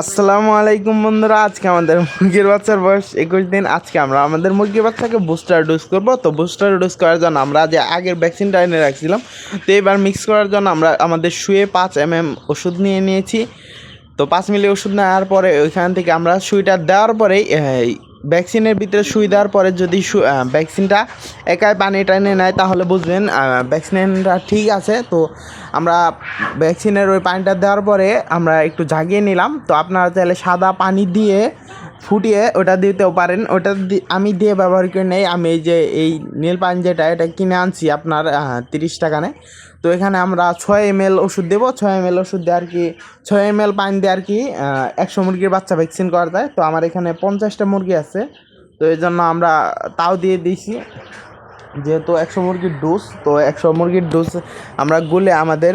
আসসালামু আলাইকুম বন্ধুরা, আজকে আমাদের মুরগির বাচ্চার বয়স একুশ দিন। আজকে আমরা আমাদের মুরগির বাচ্চাকে বুস্টার ডোজ করব। তো বুস্টার ডোজ করার জন্য আমরা যে আগের ভ্যাকসিনটা এনে রাখছিলাম, তো এবার মিক্স করার জন্য আমরা আমাদের শুয়ে পাঁচ এম এম ওষুধ নিয়ে নিয়েছি। তো পাঁচ মিলি ওষুধ নেওয়ার পরে ওইখান থেকে আমরা শুয়েটা দেওয়ার পরেই ভ্যাকসিনের ভিতরে সুই দেওয়ার পরে যদি ভ্যাকসিনটা একাই পানি টানে নেয়, তাহলে বুঝবেন ভ্যাকসিনটা ঠিক আছে। তো আমরা ভ্যাকসিনের ওই পানিটা দেওয়ার পরে আমরা একটু জাগিয়ে নিলাম। তো আপনারা চাইলে সাদা পানি দিয়ে ফুটিয়ে ওটা দিতেও পারেন। ওটা আমি দিয়ে ব্যবহার করে নেই। আমি এই যে এই নীল পানি যেটা, এটা কিনে আনছি আপনার তিরিশ টাকানে তো এখানে আমরা ছয় এম এল ওষুধ দেবো, ছয় এম এল ওষুধ দিয়ে আর কি, ছয় এম এল পানি দিয়ে আর কি একশো মুরগির বাচ্চা ভ্যাকসিন করা যায়। তো আমার এখানে পঞ্চাশটা মুরগি আছে। তো এই জন্য আমরা তাও দিয়ে দিয়েছি। যেহেতু একশো মুরগির ডোজ তো একশো মুরগির ডোজ আমরা গুলে আমাদের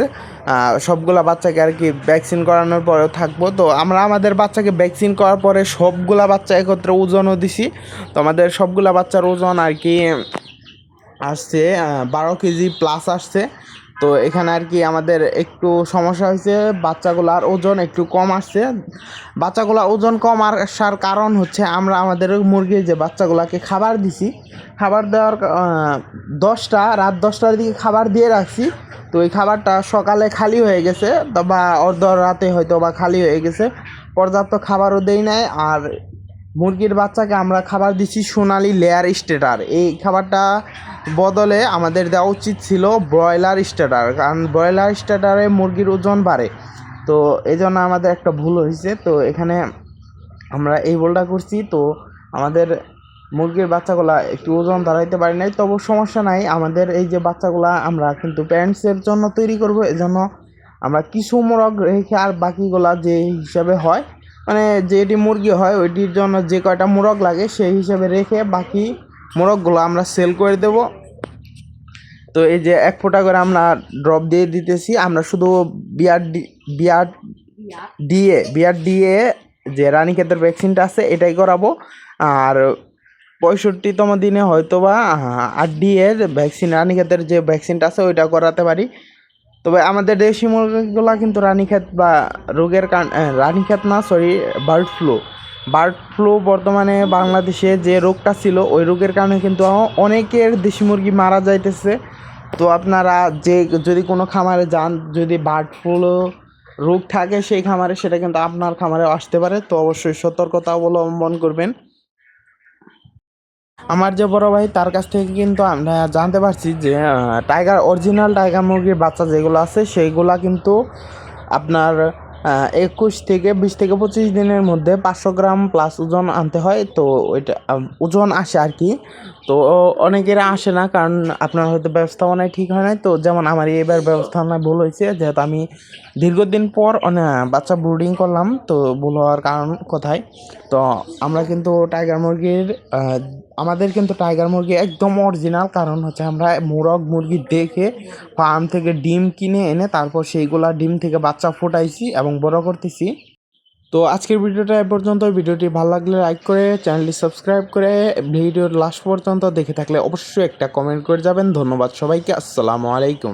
সবগুলা বাচ্চাকে আর কি ভ্যাকসিন করানোর পরেও থাকব। তো আমরা আমাদের বাচ্চাকে ভ্যাকসিন করার পরে সবগুলা বাচ্চা একত্রে ওজনও দিছি। তো আমাদের সবগুলা বাচ্চার ওজন আর কি, আসছে বারো কেজি প্লাস আসছে। তো এখানে আর কি আমাদের একটু সমস্যা হয়েছে বাচ্চাগুলার ওজন একটু কম আসছে। বাচ্চাগুলা ওজন কম আসার কারণ হচ্ছে আমরা আমাদের মুরগির যে বাচ্চাগুলাকে খাবার দিছি, খাবার দেওয়ার দশটা, রাত দশটার দিকে খাবার দিয়ে রাখছি। তো এই খাবারটা সকালে খালি হয়ে গেছে, বা অর্ধ রাতে হয়তো বা খালি হয়ে গেছে। পর্যাপ্ত খাবারও দেই নাই, আর মুরগির বাচ্চাকে আমরা খাবার দিছি সোনালি লেয়ার স্টেটার। এই খাবারটা বদলে আমাদের দেওয়া উচিত ছিল ব্রয়লার স্টার্টার, কারণ ব্রয়লার স্টার্টারে মুরগির ওজন বাড়ে। তো এই জন্য আমাদের একটা ভুল হয়েছে। তো এখানে আমরা এই ভুলটা করছি। তো আমাদের মুরগির বাচ্চাগুলা একটু ওজন দাঁড়াইতে পারি নাই। তবু সমস্যা নাই, আমাদের এই যে বাচ্চাগুলা আমরা কিন্তু প্যারেন্টসের জন্য তৈরি করব। এজন্য আমরা কিছু মোরগ রেখে আর বাকিগুলা যে হিসাবে হয় মানে যেটি মুরগি হয়, ওইটির জন্য যে কয়টা মোরগ লাগে সেই হিসাবে রেখে বাকি মোরগগুলো আমরা সেল করে দেব। তো এই যে এক ফোঁটা করে আমরা ড্রপ দিয়ে দিতেছি, আমরা শুধু বিয়ার বিয়ার দিয়ে বিয়ার দিয়ে যে রানীক্ষেতের ভ্যাকসিনটা আছে, এটাই করাবো। আর পঁয়ষট্টিতম দিনে হয়তো বা আর ডি এর ভ্যাকসিন রানীক্ষেতের যে ভ্যাকসিনটা আছে, ওইটা করাতে পারি। তবে আমাদের দেশি মুরগিগুলা কিন্তু রানীক্ষেত বা রোগের কারণ রানীক্ষেত না sorry bird flu bird flu বর্তমানে বাংলাদেশে যে রোগটা ছিল, ওই রোগের কারণে কিন্তু অনেকের দেশি মুরগি মারা যাইতেছে। তো আপনারা যে, যদি কোনো খামারে যান, যদি বার্ড ফ্লু রোগ থাকে সেই খামারে, সেটা কিন্তু আপনার খামারে আসতে পারে। তো অবশ্যই সতর্কতা অবলম্বন করবেন। আমার যে বড় ভাই, তার কাছ থেকে কিন্তু আমরা জানতে পারছি যে টাইগার, অরিজিনাল টাইগার মুরগির বাচ্চা যেগুলো আছে, সেইগুলা কিন্তু আপনার একুশ থেকে বিশ থেকে পঁচিশ দিনের মধ্যে পাঁচশো গ্রাম প্লাস ওজন আনতে হয়। তো ওইটা ওজন আসে আর কি। তো অনেকেরা আসে না, কারণ আপনার হয়তো ব্যবস্থাপনায় ঠিক হয় নাই। তো যেমন আমার এবার ব্যবস্থাপনায় ভুল হয়েছে, যেহেতু আমি দীর্ঘদিন পর বাচ্চা ব্রুডিং করলাম, তো ভুল হওয়ার কারণ কোথায়? তো আমরা কিন্তু টাইগার মুরগির আমাদের কিন্তু টাইগার মুরগি একদম অরিজিনাল কারণ হচ্ছে আমরা মোরগ মুরগি দেখে ফার্ম থেকে ডিম কিনে এনে তারপর সেইগুলা ডিম থেকে বাচ্চা ফোটাইছি এবং বড় করতেছি। তো আজকের ভিডিওটা এ পর্যন্ত। ভিডিওটি ভালো লাগলে লাইক করে চ্যানেলটি সাবস্ক্রাইব করে, ভিডিওর লাস্ট পর্যন্ত দেখে থাকলে অবশ্যই একটা কমেন্ট করে যাবেন। ধন্যবাদ সবাইকে, আসসালামু আলাইকুম।